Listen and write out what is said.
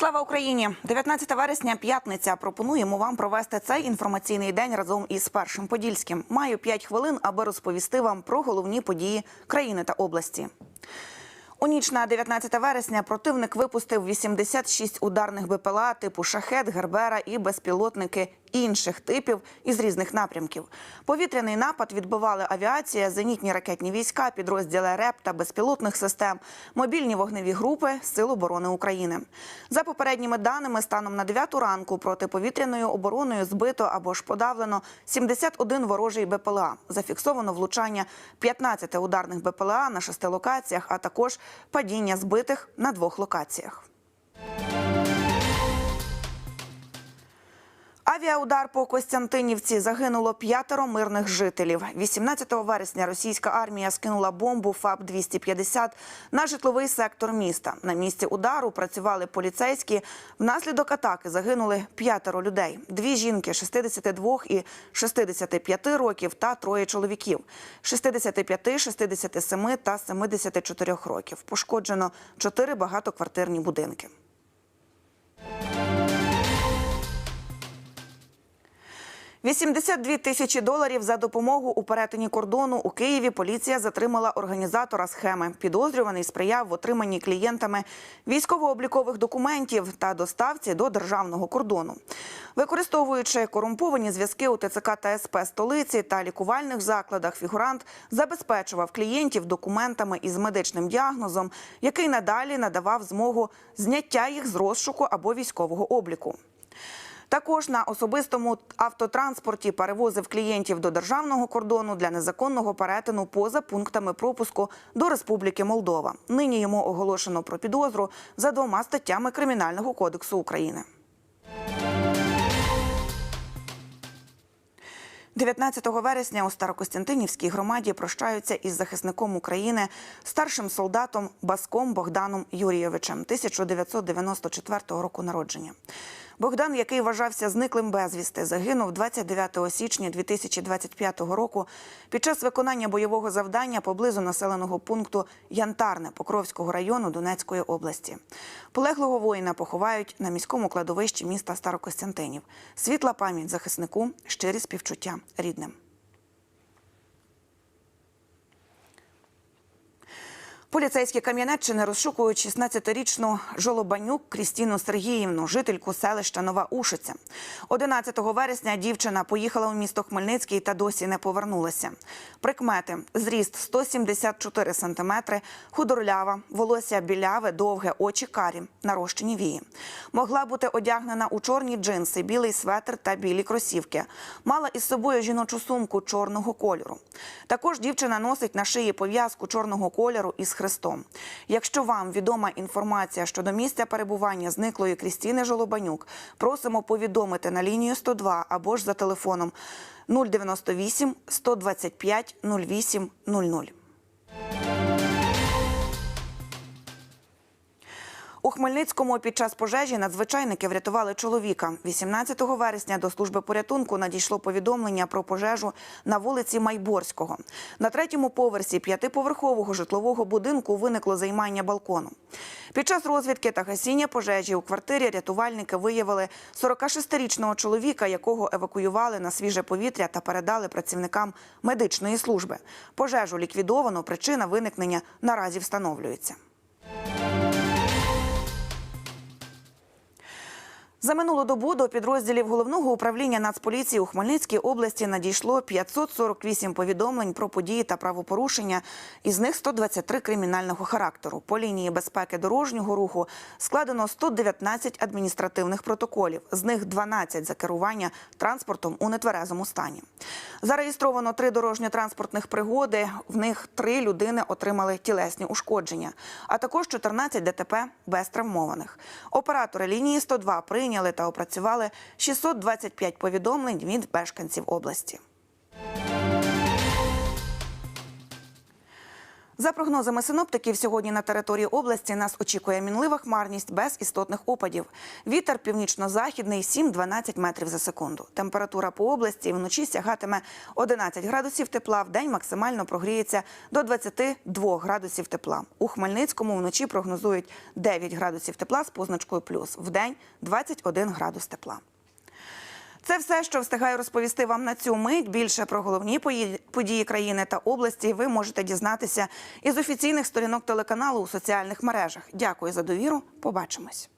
Слава Україні! 19 вересня, п'ятниця. Пропонуємо вам провести цей інформаційний день разом із першим подільським. Маю 5 хвилин, аби розповісти вам про головні події країни та області. У ніч на 19 вересня противник випустив 86 ударних БПЛА типу шахет, гербера і безпілотники інших типів із різних напрямків. Повітряний напад відбивали авіація, зенітні ракетні війська, підрозділи РЕП та безпілотних систем, мобільні вогневі групи Сил оборони України. За попередніми даними, станом на 9 ранку протиповітряною обороною збито або ж подавлено 71 ворожий БПЛА. Зафіксовано влучання 15 ударних БПЛА на шести локаціях, а також падіння збитих на двох локаціях. Авіаудар по Костянтинівці загинуло п'ятеро мирних жителів. 18 вересня російська армія скинула бомбу ФАБ-250 на житловий сектор міста. На місці удару працювали поліцейські. Внаслідок атаки загинули п'ятеро людей: дві жінки 62 і 65 років та троє чоловіків 65, 67 та 74 років. Пошкоджено чотири багатоквартирні будинки. – 82 тисячі доларів за допомогу у перетині кордону у Києві поліція затримала організатора схеми. Підозрюваний сприяв в отриманні клієнтами військово-облікових документів та доставці до державного кордону. Використовуючи корумповані зв'язки у ТЦК та СП столиці та лікувальних закладах, фігурант забезпечував клієнтів документами із медичним діагнозом, який надалі надавав змогу зняття їх з розшуку або військового обліку. Також на особистому автотранспорті перевозив клієнтів до державного кордону для незаконного перетину поза пунктами пропуску до Республіки Молдова. Нині йому оголошено про підозру за двома статтями Кримінального кодексу України. 19 вересня у Старокостянтинівській громаді прощаються із захисником України, старшим солдатом Баском Богданом Юрійовичем 1994 року народження. Богдан, який вважався зниклим безвісти, загинув 29 січня 2025 року під час виконання бойового завдання поблизу населеного пункту Янтарне Покровського району Донецької області. Полеглого воїна поховають на міському кладовищі міста Старокостянтинів. Світла пам'ять захиснику, щирі співчуття рідним. Поліцейські Кам'янеччини розшукують 16-річну Жолобанюк Крістіну Сергіївну, жительку селища Нова Ушиця. 11 вересня дівчина поїхала у місто Хмельницький та досі не повернулася. Прикмети: зріст 174 сантиметри, худорлява, волосся біляве, довге, очі карі, нарощені вії. Могла бути одягнена у чорні джинси, білий светр та білі кросівки. Мала із собою жіночу сумку чорного кольору. Також дівчина носить на шиї пов'язку чорного кольору із хрестом. Якщо вам відома інформація щодо місця перебування зниклої Крістіни Жолобанюк, просимо повідомити на лінію 102 або ж за телефоном 098 125 08 00. У Хмельницькому під час пожежі надзвичайники врятували чоловіка. 18 вересня до служби порятунку надійшло повідомлення про пожежу на вулиці Майборського. На третьому поверсі п'ятиповерхового житлового будинку виникло займання балкону. Під час розвідки та гасіння пожежі у квартирі рятувальники виявили 46-річного чоловіка, якого евакуювали на свіже повітря та передали працівникам медичної служби. Пожежу ліквідовано. Причина виникнення наразі встановлюється. За минулу добу до підрозділів головного управління Нацполіції у Хмельницькій області надійшло 548 повідомлень про події та правопорушення, із них 123 кримінального характеру. По лінії безпеки дорожнього руху складено 119 адміністративних протоколів, з них 12 за керування транспортом у нетверезому стані. Зареєстровано три дорожньо-транспортних пригоди. В них три людини отримали тілесні ушкодження, а також 14 ДТП без травмованих. Оператори лінії 102 прийняли та опрацювали 625 повідомлень від мешканців області. За прогнозами синоптиків, сьогодні на території області нас очікує мінлива хмарність без істотних опадів. Вітер північно-західний 7-12 метрів за секунду. Температура по області вночі сягатиме 11 градусів тепла, в день максимально прогріється до 22 градусів тепла. У Хмельницькому вночі прогнозують 9 градусів тепла з позначкою плюс, в день 21 градус тепла. Це все, що встигаю розповісти вам на цю мить. Більше про головні події країни та області ви можете дізнатися із офіційних сторінок телеканалу у соціальних мережах. Дякую за довіру. Побачимось.